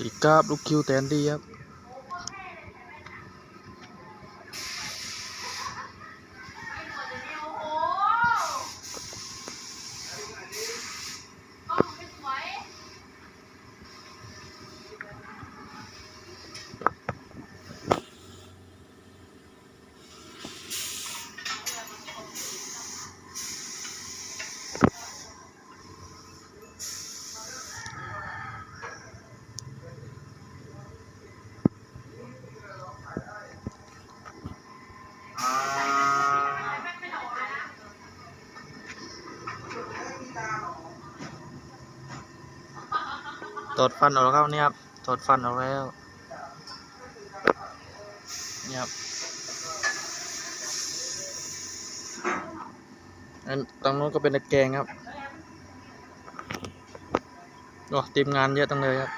ดีคราบลูกคิวแตนดีครับ ถอดฟันออกแล้วครับเนี่ยครับถอดฟันออกแล้วเนี่ยครับอันตรงนู้นก็เป็นตะแกรงครับโอ้ทีมงานเยอะตั้งเลยครับ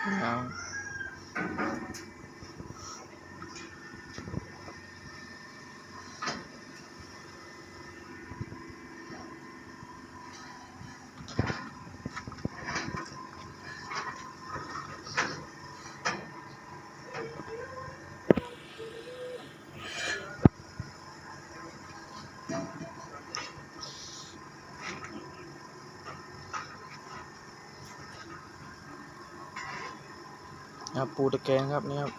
ครับ ปูตะแกรงครับเนี่ยครับ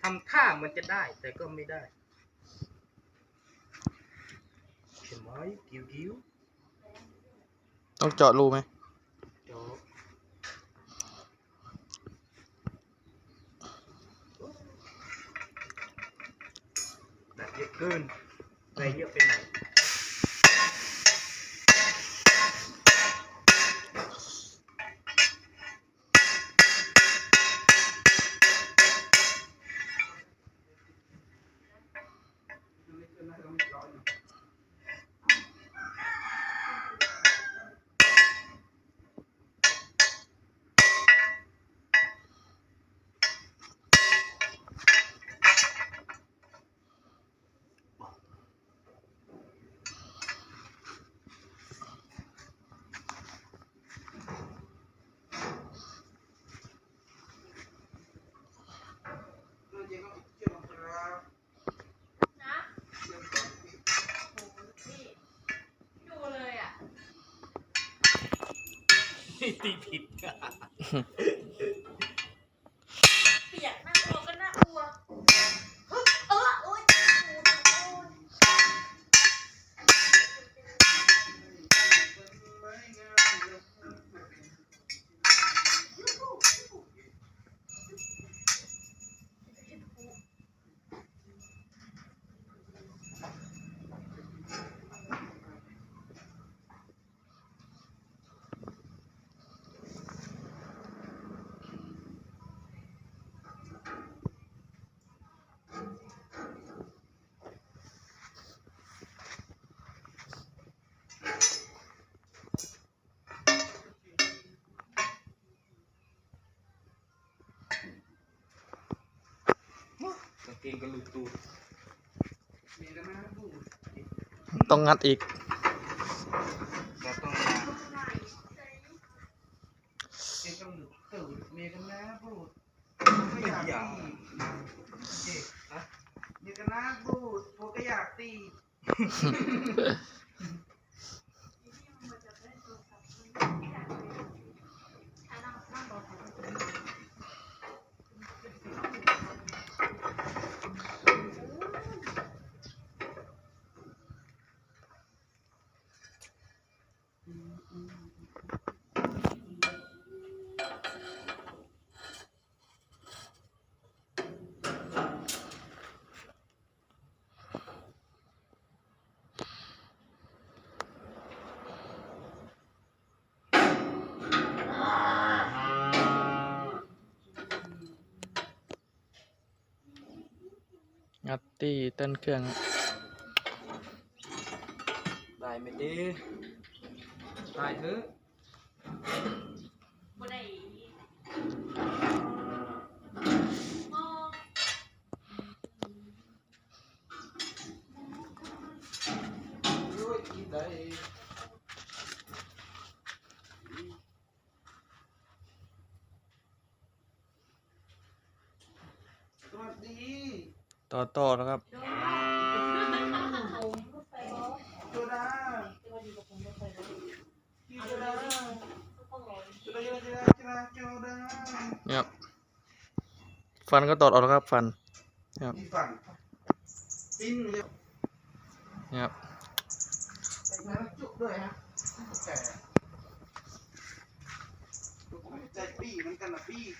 ทำท่ามันจะได้แต่ก็ไม่ได้เห็นไหมกิ้วกิ้วต้องเจาะรูไหม แบบเยอะเกินใส่เยอะไปหน่อย นะโหนี่ดูเลยอะ ตีผิด กางเกงก็หลุดตูด ต้องงัดอีก เราต้องมาเกงก็หลุดตูดเมียกันนะพูดไม่อยากตี มีกันนะพูดผมก็อยากตี ตี้ต้นเครื่องได้ไม่ดีได้เถอะบ่ได้สวัสดี ต่อต่อแล้วครับโดนผมรถไฟบอสโจดาที่ว่าอยู่กับผมรถไฟบอสพี่โจดาต้องรอโจดาโจดาโจดาโจดาโจดาเนี่ยครับฟันก็ตอดออกแล้วครับฟันยครับนี่ครับ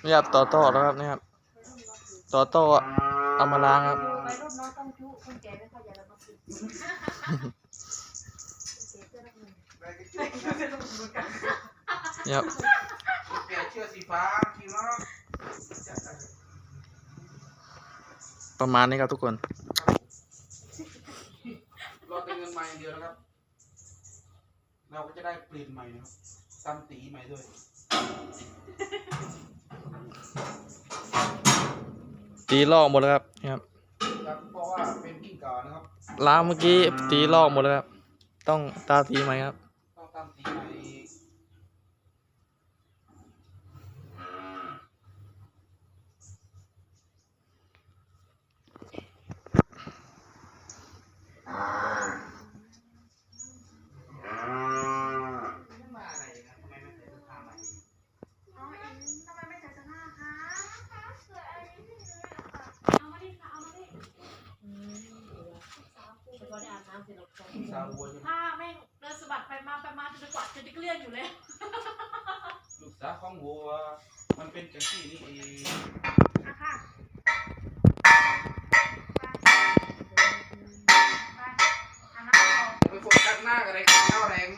นี่ครับต่อต่อแล้วครับเนี่ยครับ ต่อต่อเอามาล้างครับไปรุ่นน้องต้องจุคนแก่ไม่ค่อยอยากจะมากินคนแก่เสื้อนักเรียนอะไรก็จุกนะเนี่ยครับแกเชื่อสีฟ้าคิงเนาะจัดไปประมาณนี้ครับทุกคน รอแต่เงินใหม่อย่างเดียวนะครับ เราก็จะได้กลิ่นใหม่นะครับตำตีใหม่ด้วย ตีลอกหมดแล้วครับเนี่ยครับครับเพราะว่าเป็นกิ้งก่านะครับ ล้างเมื่อกี้ตีลอกหมดแล้วครับ ต้องตาตีใหม่ครับ ต้องตำตีใหม่อีก ไม่มาอะไรนะทำไมไม่ใส่เสื้อผ้าใหม่ น้องเอ็นทำไมไม่ใส่เสื้อผ้าคะเอามาดิค่ะเอามาดิอืมเดี๋ยวสามคู่ไปก่อนได้อาบน้ำเสร็จแล้ว สองสาววัวใช่ไหมผ้าแม่งเดินสะบัดไปมาไปมาจนกว่าจะได้เกลี้ยงอยู่เลย ลูกสาวของวัว มันเป็นจังซี่นี่เอง อะค่ะไปอาบน้ำต่อ อย่าไปโฟกัสหน้าอะไรกันเท่าแรง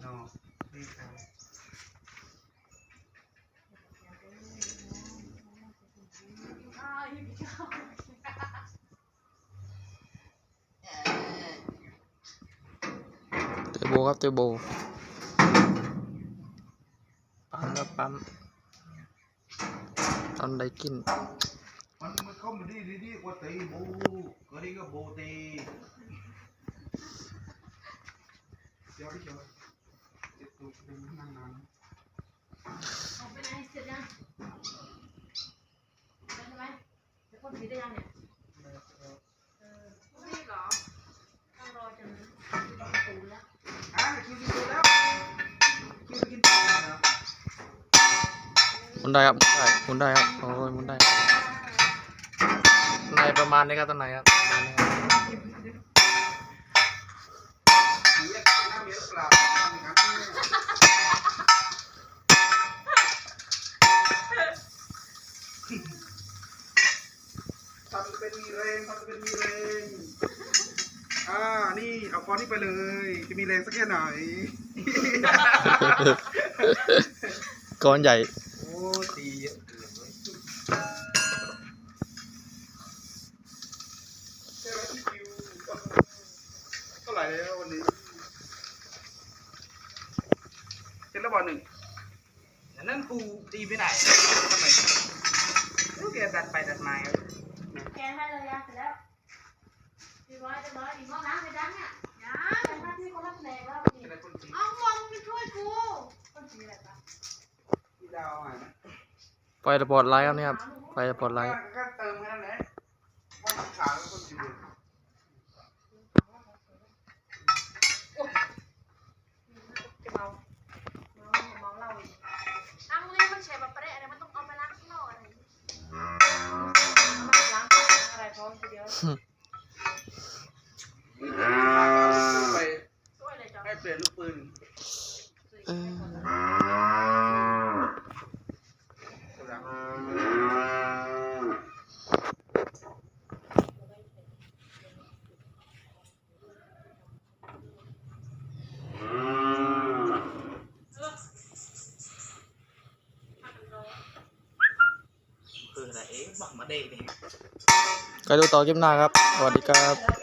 เนาะดีครับ อ้าวยังไม่ชอบ เตโบครับเตโบ ปั๊มครับปั๊ม ตอนไดกิน มันมันเข้ามาดีดีดีกว่าตีบูก็ดีก็โบตีเดี๋ยวพี่เชียวเจ็บตัวเป็นนานนาน ออกไปไหนเสร็จยังใช่ไหมเดี๋ยวคนถือได้ยังเนี่ย เออรีบเหรอ ต้องรอจนประตูแล้ว อะกินกินแล้วกินกินต่อนะ ห มุนได้ครับหมุนได้หมุนได้ครับโอ้ยหมุนได้ในประมาณนี้ครับตอนไหนครับประมาณนี้ครับผีอยากกินน้ำเยอะเปล่าทำอย่างนั้นเนี่ยทำเป็นมีแรงทำเป็นมีแรงอ่า นี่ เอาก้อนนี้ไปเลย จะมีแรงสักแค่ไหน ก้อนใหญ่ โอ้ตีเยอะเกินเลยใช่ไหมพี่คิวเท่าไหร่แล้ววันนี้เสร็จแล้วบอลหนึ่งแต่นั่นปูตี ไปไหนทำไมลูกแกดัดไปดัดมาแกให้เลยอะเสร็จแล้วพี่ร้อยจะร้อยอีกรอบน้ำไปดังเนี่ยยังเป็นหน้าที่คนรับแรงแล้วนี่อะไรคนตีเอามองไปช่วยกูคนสีอะไรปะพี่ดาวอะนะไฟสปอร์ตไลท์ครับเนี่ยครับไฟสปอร์ตไลท์ก็เติมแค่นั้นแหละว่ามันขาแล้วคนตี ไปช่วยเลยจ้ะให้เปลี่ยนลูกปืนเออพากันรอบักมาเด้นี่ ก็ดูต่อคลิปหน้าครับ สวัสดีครับ